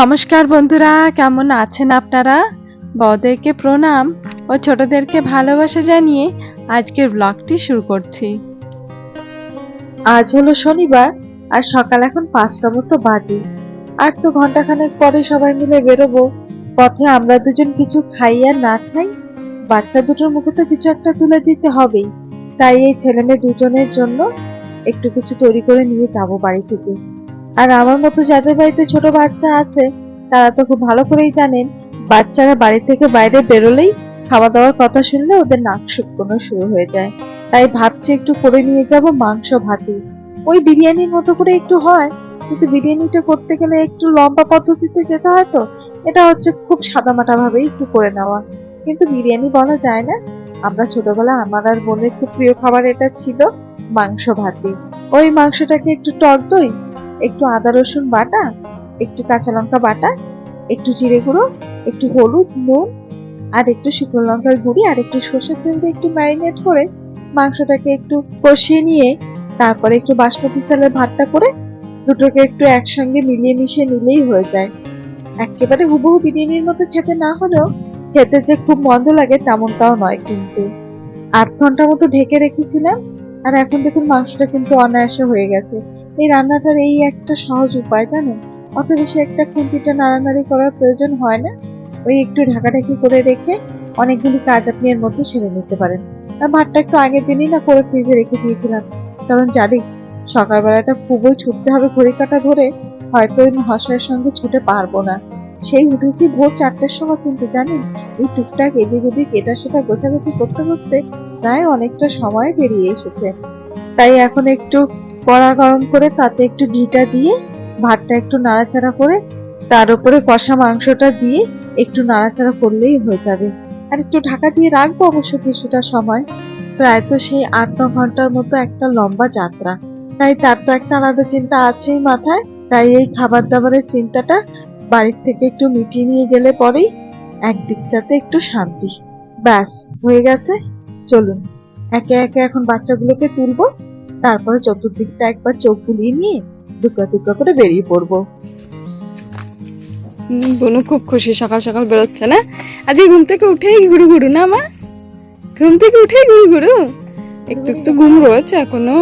নমস্কার বন্ধুরা, কেমন আছেন আপনারা? বড়দেরকে প্রণাম ও ছোটদেরকে ভালোবাসা জানিয়ে আজকের ব্লগটি শুরু করছি। আজ হলো শনিবার আর সকাল এখন পাঁচটা মতো বাজে। আর তো ঘন্টাখানেক পরে সবাই মিলে বেরোবো। পথে আমরা দুজন কিছু খাই আর না খাই, বাচ্চা দুটোর মুখে তো কিছু একটা তুলে দিতে হবেই। তাই এই ছেলে মেয়ে দুজনের জন্য একটু কিছু তৈরি করে নিয়ে যাব বাড়ি থেকে। আর আমার মতো যাদের বাড়িতে ছোট বাচ্চা আছে, তারা তো খুব ভালো করেই জানেন, বাচ্চারা বাড়ি থেকে বাইরে বেরোলেই খাওয়া দাওয়ার কথা শুনলে ওদের নাক শুকনো শুরু হয়ে যায়। তাই ভাবছি একটু করে নিয়ে যাব মাংস ভাতি। ওই বিরিয়ানির মতো করে একটু হয়, কিন্তু বিরিয়ানিটা করতে গেলে একটু লম্বা পদ্ধতিতে যেতে হয় তো, এটা হচ্ছে খুব সাদামাটা ভাবেই একটু করে নেওয়া। কিন্তু বিরিয়ানি বলা যায় না, আমরা ছোটবেলা আমার আর বোনের খুব প্রিয় খাবার এটা ছিল মাংস ভাতি। ওই মাংসটাকে একটু টক দই একটু আদা রসুন বাটা, একটু কাঁচা লঙ্কা বাটা, একটু জিরে গুঁড়ো, একটু হলুদ, নুন, আর একটু শুকনো লঙ্কার গুঁড়ি, আর একটু সর্ষের তেল দিয়ে একটু ম্যারিনেট করে মাংসটাকে একটু কষিয়ে নিয়ে তারপরে একটু বাসমতি চালের ভাতটা করে দুটোকে একটু একসঙ্গে মিলিয়ে মিশিয়ে নিলেই হয়ে যায়। একেবারে হুবহু বিরিয়ানির মতো খেতে না হলেও খেতে যে খুব মন্দ লাগে তেমনটাও নয় কিন্তু। আধ ঘণ্টা মতো ঢেকে রেখেছিলাম আর এখন দেখুন মাংসটা কিন্তু অনায়াসে হয়ে গেছে। এই রান্নাটার এই একটা সহজ উপায় জানেন? অত বেশি একটা খুন্তিটা নাড়ানাড়ি করার প্রয়োজন হয় না? ওই একটু ঢাকাঢাকি করে রেখে অনেকগুলি কাজ আপনি এর মধ্যে সেরে নিতে পারেন। আর ভাতটা একটু আগের দিনই না করে ফ্রিজে রেখে দিয়েছিলাম। কারণ জানি, সকালবেলাটা খুবই ছুটতে হবে ঘড়ি কাটা ধরে, হয়তো ওই মহাশয়ের সঙ্গে ছুটে পারব না। সেই উঠেছি ভোর চারটের সময় কিন্তু জানেন, এই টুকটাক এদিক ওদিক এটা সেটা গোছাগুছি করতে করতে প্রায় অনেকটা সময় বেরিয়ে এসেছে। তাই এখন একটু কড়া গরম করে তাতে একটু ঘিটা দিয়ে, ভাতটা একটু নাড়াচাড়া করে, তার উপরে কষা মাংসটা দিয়ে একটু নাড়াচাড়া করলেই হয়ে যাবে। আর একটু ঢাকা দিয়ে রাখব অবশ্য কিছুটা সময়। প্রায় তো সেই আট, ন ঘণ্টার মতো একটা লম্বা যাত্রা। তাই তার তো একটা আলাদা চিন্তা আছেই মাথায়। তাই এই খাবার দাবারের চিন্তাটা বাড়ির থেকে একটু মিটিয়ে নিয়ে গেলে পরেই একদিকটাতে একটু শান্তি। ব্যাস, হয়ে গেছে। চলুন। একে একে এখন বাচ্চাগুলোকে তুলবো, তারপরে চতুর্দিকটা একবার চোখ বুলিয়ে নিয়ে দুকা দুকা করে বেরিয়ে পড়ব। বোনু খুব খুশি সকাল সকাল বেরোচ্ছে না? আজকে ঘুম থেকে উঠেই ঘুরু ঘুরু না মা? ঘুম থেকে উঠেই ঘুরু ঘুরু? একটু একটু ঘুম রয়েছে এখনও।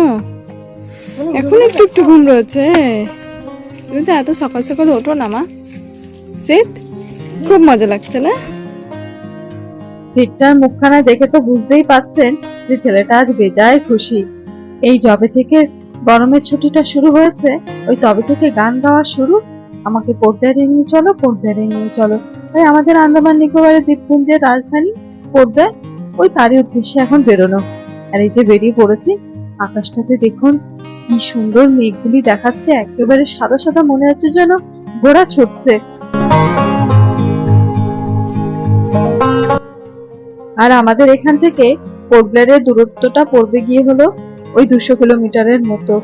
এখন একটু একটু ঘুম রয়েছে। তুমি তো এত সকাল সকাল ওঠো না মা। শীত? খুব মজা লাগছে না? সিটটার মুখখানা দেখে তো বুঝতেই পাচ্ছেন যে ছেলেটা আজ বেজায় খুশি। এই জবে থেকে গরমের ছুটিটা শুরু হয়েছে, ওই তবে থেকে গান গাওয়া শুরু। আমাকে পোর্টব্যারে নিয়ে চলো পোর্টব্যারে নিয়ে চলো। তাই আমাদের আন্দামান নিকোবরের দ্বীপপুঞ্জের রাজধানী পোর্টব্যার ওই তারই উদ্দেশ্যে এখন বেরোনো। আর এই যে বেরিয়ে পড়েছি, আকাশটাতে দেখুন কি সুন্দর মেঘগুলি দেখাচ্ছে, একেবারে সাদা সাদা মনে হচ্ছে যেন ঘোড়া ছুটছে। আর আমাদের এখান থেকে পোর্টব্লেয়ারের দূরত্বটা পড়বে গিয়ে হলো ওই দুশো কিলোমিটারের মতো।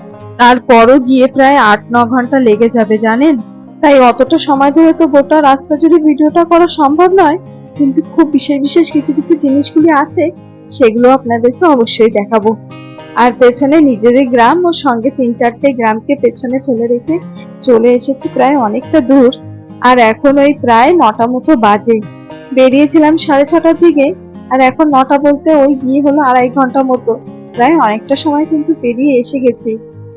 তারপরও গিয়ে প্রায় আট, ন ঘণ্টা লেগে যাবে, জানেন? তাই অতটা সময় ধরে তো গোটা রাস্তা জুড়ে ভিডিওটা করা সম্ভব নয়, কিন্তু খুব বিশেষ বিশেষ কিছু কিছু জিনিসগুলি আছে, সেগুলো আপনাদেরকে অবশ্যই দেখাবো। আর পেছনে নিজেদের গ্রাম ও সঙ্গে তিন চারটে গ্রামকে পেছনে ফেলে রেখে চলে এসেছি প্রায় অনেকটা দূর। আর এখন ওই প্রায় নটা মতো বাজে। বেরিয়েছিলাম সাড়ে ছটার দিকে আর এখন নটা বলতে ওই গিয়ে হলো আড়াই ঘণ্টা মতো। প্রায় অনেকটা সময় কিন্তু পেরিয়ে এসে গেছি।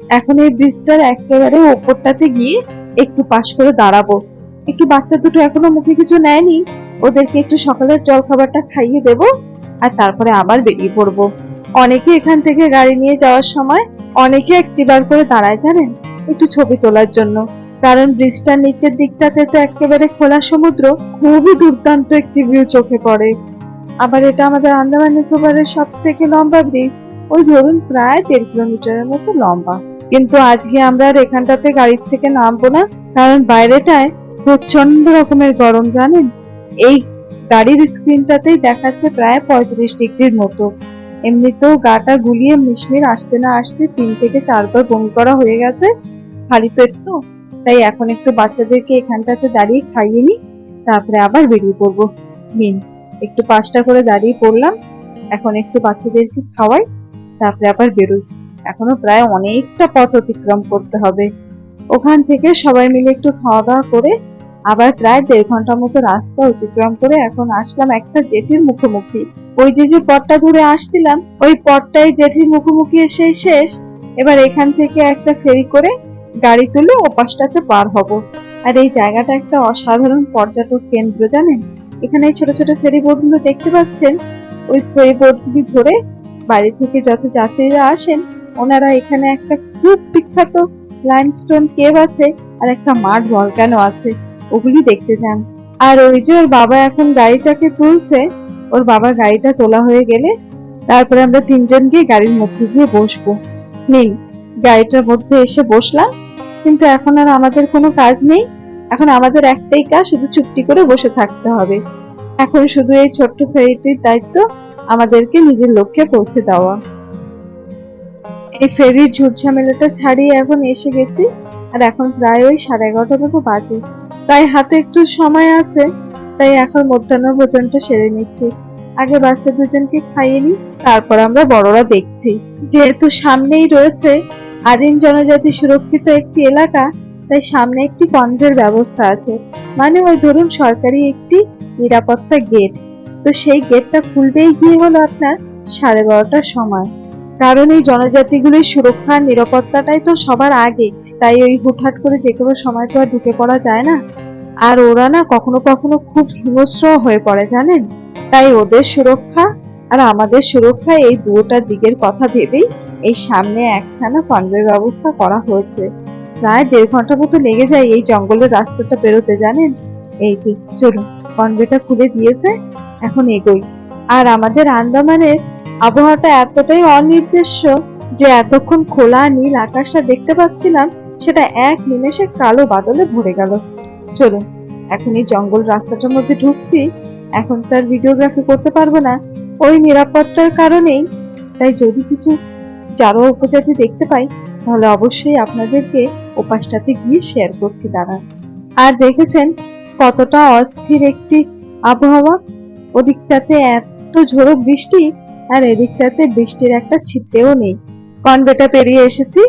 এখন এই ব্রিজটার একেবারে ওপরটাতে গিয়ে একটু পাশ করে দাঁড়াবো। একটু বাচ্চা দুটো এখনও মুখে কিছু নেয়নি। ওদেরকে একটু সকালের জল খাবারটা খাইয়ে দেব আর তারপরে আবার বেরিয়ে পড়ব। অনেকে এখান থেকে গাড়ি নিয়ে যাওয়ার সময় অনেকে একটিবার করে দাঁড়ায়, জানেন? একটু ছবি তোলার জন্য। কারণ ব্রিজটার নিচের দিকটাতে তো একেবারে খোলা সমুদ্র, খুবই দুর্দান্ত একটি ভিউ চোখে পড়ে। আবার এটা আমাদের আন্দামান নিকোবরের সব থেকে লম্বা ব্রিজ। ওই ধরুন প্রায় দেড় কিলোমিটারের মতো লম্বা। কিন্তু আজকে আমরা আর এখানটাতে গাড়ির থেকে নামবো না, কারণ বাইরেটায় প্রচণ্ড রকমের গরম, জানেন? এই গাড়ির স্ক্রিনটাতেই দেখাচ্ছে প্রায় পঁয়ত্রিশ ডিগ্রির মতো। এমনিতেও গাটা গুলিয়ে মিশমির আসতে না আসতে তিন থেকে চারবার বমি করা হয়ে গেছে, খালি পেট তো। তাই এখন একটু বাচ্চাদেরকে এখানটাতে দাঁড়িয়ে খাইয়ে নি তারপরে আবার বেরিয়ে পড়ব। নিন একটু পাঁচটা করে দাঁড়িয়ে পড়লাম। এখন একটু বাচ্চাদেরকে খাওয়াই, তারপরে আবার বেরোই। এখনও প্রায় অনেকটা পথ অতিক্রম করতে হবে। ওখান থেকে সবাই মিলে একটু খাওয়া দাওয়া করে আবার প্রায় দেড় ঘণ্টা মতো রাস্তা অতিক্রম করে এখন আসলাম একটা জেটির মুখোমুখি। ওই যে যে পথটা ধরে আসছিলাম, ওই পথটাই জেটির মুখোমুখি এসে শেষ। এবার এখান থেকে একটা ফেরি করে গাড়ি তুলে ওপাশটাতে পার হব। আর এই জায়গাটা একটা অসাধারণ পর্যটক কেন্দ্র, জানেন? এখানে ছোট ছোট ফেরি বোটগুলো দেখতে পাচ্ছেন? ওই ফেরি বোটগুলি ধরে বাড়ি থেকে যত যাত্রীরা আসেন, ওনারা এখানে একটা খুব বিখ্যাত লাইমস্টোন কেভ আছে আর একটা মাঠ ভলকানো আছে। ওগুলি দেখতে যান। আর ওই যে ওর বাবা এখন গাড়িটাকে তুলছে, ওর বাবা গাড়িটা তোলা হয়ে গেলে তারপরে আমরা তিনজন গিয়ে গাড়ির মধ্যে গিয়ে বসবো। নিন গাড়িটার মধ্যে এসে বসলাম, কিন্তু এখন আর আমাদের কোনো কাজ নেই। এখন আমাদের একটাই কাজ, শুধু চুপটি করে বসে থাকতে হবে। এখন শুধু এই ছোট্ট ফেরিটির দায়িত্ব আমাদেরকে নিজের লক্ষ্যে পৌঁছে দেওয়া। এই ফেরির ঝুট ঝামেলাটা ছাড়িয়ে এখন এসে গেছি, আর এখন প্রায় ওই সাড়ে এগারোটা মতো বাজে। তাই হাতে একটু সময় আছে, তাই এখন মধ্যাহ্ন ভোজনটা সেরে নিচ্ছি। আগে বাচ্চা দুজনকে খাইয়ে নিই, তারপর আমরা বড়রা দেখছি। যেহেতু সামনেই রয়েছে আদিম জনজাতি সুরক্ষিত একটি এলাকা তাই সামনে একটি কনভের ব্যবস্থা আছে। মানে ওই ধরুন সরকারি একটি নিরাপত্তা গেট। তো সেই গেটটা খুলতেই গিয়ে হলো আপনার সাড়ে বারোটার সময়। কারণ এই জনজাতিগুলির সুরক্ষা নিরাপত্তাটাই তো সবার আগে। তাই ওই হুটহাট করে যে কোনো সময় তো আর ঢুকে পড়া যায় না। আর ওরা না কখনো কখনো খুব হিংস্র হয়ে পড়ে, জানেন? তাই ওদের সুরক্ষা আর আমাদের সুরক্ষা এই দুটোটা দিকের কথা ভেবেই এই সামনে একখানা কনভের ব্যবস্থা করা হয়েছে। প্রায় দেড় ঘণ্টা মতো লেগে যায় এই জঙ্গলের রাস্তাটা বেরোতে, জানেন? এই যে, চলুন, কনভেটা খুলে দিয়েছে, এখন এগোই। আর আমাদের আন্দামানের আবহাওয়াটা এতটাই অনির্দিষ্ট যে এতক্ষণ খোলা নীল আকাশটা দেখতে পাচ্ছিলাম, সেটা এক নিমেষে কালো বাদলে ভরে গেল। চলুন, এখন এই জঙ্গল রাস্তাটার মধ্যে ঢুকছি, এখন তার ভিডিওগ্রাফি করতে পারব না। ওই নিরাপত্তার কারণেই। তাই যদি কিছু জারোয়া উপজাতি দেখতে পাই, তাহলে অবশ্যই আপনাদেরকে ওপাশটাতে গিয়ে শেয়ার করছি দাঁড়ান আর দেখেছেন কতটা অস্থির একটি আবহাওয়া? ওদিকটাতে এত ঝোড়ো বৃষ্টি, আর এদিকটাতে বৃষ্টির একটা ছিটেও নেই। কনভেটা পেরিয়ে এসেছি,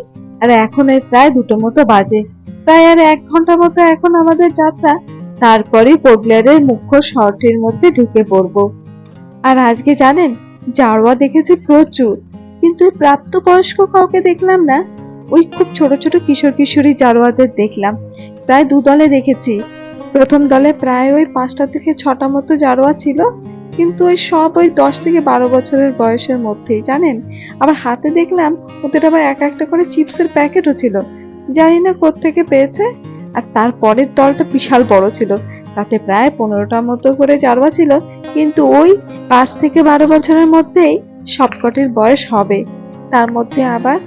আর এখন এই প্রায় দুটো মতো বাজে। প্রায় আর এক ঘণ্টা মতো এখন আমাদের যাত্রা, তারপরেই পোর্টব্লেয়ারের মুখ্য শহরটির মধ্যে ঢুকে পড়ব। আর আজকে জানেন, জারোয়া দেখেছি প্রচুর, কিন্তু প্রাপ্তবয়স্ক কাউকে দেখলাম না ওই খুব ছোট ছোট কিশোর কিশোরী জারোয়াদের দেখলাম। প্রায় দু দলে দেখেছি। প্রথম দলে প্রায় ওই পাঁচটা থেকে ছটা মতো জারোয়া ছিল, কিন্তু ওই সব ওই দশ থেকে বারো বছরের বয়সের মধ্যেই, জানেন? আবার হাতে দেখলাম ওদের আবার এক একটা করে চিপসের প্যাকেটও ছিল। জানি না কোত্থেকে পেয়েছে। আর তারপরের দলটা বিশাল বড় ছিল। তাতে প্রায় পনেরোটার মতো করে জারোয়া ছিল, কিন্তু ওই পাঁচ থেকে বারো বছরের মধ্যেই সবকটির বয়স হবে। তার মধ্যে আবার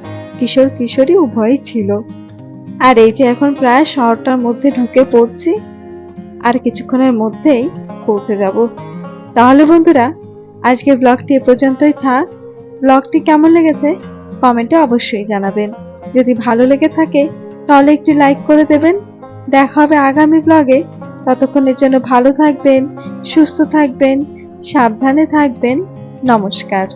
কিশোর কিশোরী উভয়ই ছিল। আর এই যে এখন প্রায় শহরটার মধ্যে ঢুকে পড়ছি, আর কিছুক্ষণের মধ্যেই পৌঁছে যাব। তাহলে বন্ধুরা, আজকের ব্লগটি এ পর্যন্তই থাক। ব্লগটি কেমন লেগেছে কমেন্টে অবশ্যই জানাবেন। যদি ভালো লেগে থাকে, তাহলে একটি লাইক করে দেবেন। দেখা হবে আগামী ব্লগে। ততক্ষণের জন্য ভালো থাকবেন, সুস্থ থাকবেন, সাবধানে থাকবেন। নমস্কার।